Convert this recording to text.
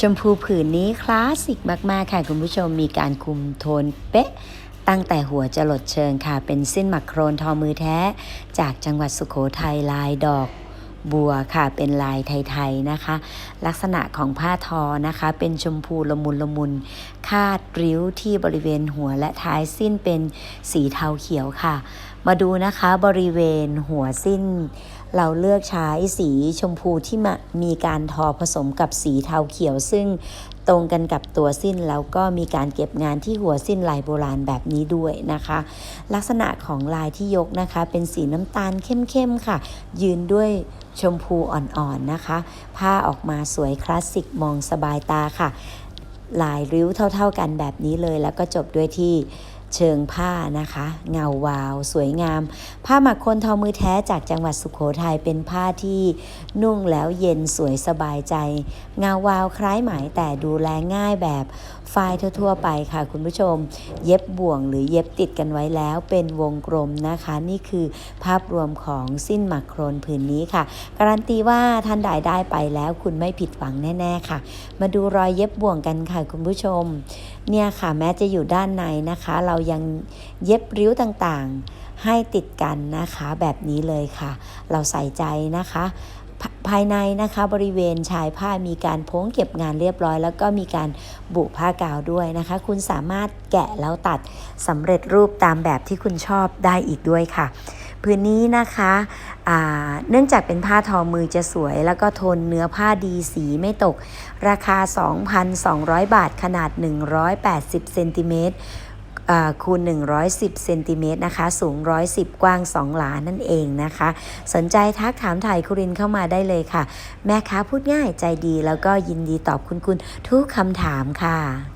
ชมพูผืนนี้คลาสสิกมาก ๆ ค่ะ คุณผู้ชมมีการคุมโทนเป๊ะ ตั้งแต่หัวจะหลดเชิงค่ะ เป็นสิ้นหมักโครนทอมือแท้ จากจังหวัดสุขโขทัยลายดอกบัวค่ะเป็นลายไทยๆนะคะ ลักษณะของผ้าทอนะคะ เป็นชมพูละมุนละมุน คาดริ้วที่บริเวณหัวและท้ายสิ้นเป็นสีเทาเขียวค่ะ มาดูนะคะบริเวณหัวสิ้น เราเลือกใช้สีชมพูที่มีการทอผสมกับสีเทาเขียว ซึ่งตรงกันกับตัวสิ้นแล้วก็มีการเก็บงานที่หัวสิ้นลายโบราณแบบนี้ด้วยนะคะ ลักษณะของลายที่ยกนะคะ เป็นสีน้ำตาลเข้มๆค่ะ ยืนด้วยชมพูอ่อนๆนะคะ ผ้าออกมาสวยคลาสสิกมองสบายตาค่ะ ลายริ้วเท่าๆกันแบบนี้เลยแล้วก็จบด้วยที่ เชิงผ้านะคะ เงาวาว สวยงาม ผ้าหมักคนทอมือแท้จากจังหวัดสุขโขทัยเป็นผ้าที่นุ่งแล้วเย็นสวยสบายใจ เงาวาวคล้ายไหมแต่ดูแลง่ายแบบฝ้ายทั่วๆไปค่ะคุณผู้ชม เย็บบ่วงหรือเย็บติดกันไว้แล้วเป็นวงกลมนะคะ นี่คือภาพรวมของสิ้นหมักโครนผืนนี้ค่ะ การันตีว่าท่านใดได้ไปแล้วคุณไม่ผิดหวังแน่ ๆ ค่ะ มาดูรอยเย็บบ่วงกันค่ะคุณผู้ชม เนี่ยค่ะแม้จะอยู่ด้านในนะคะ เรายังเย็บริ้วต่างๆให้ติดกันนะคะแบบนี้เลยค่ะ เราใส่ใจนะคะภายในนะคะบริเวณชายผ้ามีการโพ้งเก็บงานเรียบร้อย แล้วก็มีการบุผ้ากาวด้วยนะคะ คุณสามารถแกะแล้วตัดสำเร็จรูปตามแบบที่คุณชอบได้อีกด้วยค่ะ พื้นนี้นะคะเนื่องจากเป็นผ้าทอมือจะสวย แล้วก็ทนเนื้อผ้าดีสีไม่ตก ราคา 2,200 บาทขนาด 180เซนติเมตรอ่าคูณ 110เซนติเมตรนะคะ สูง 110 กว้าง 2 หลานั่นเองนะคะ สนใจทักถามถ่ายคุรินเข้ามาได้เลยค่ะ แม่ค้าพูดง่ายใจดีแล้วก็ยินดีตอบคุณคุณทุกคำถามค่ะ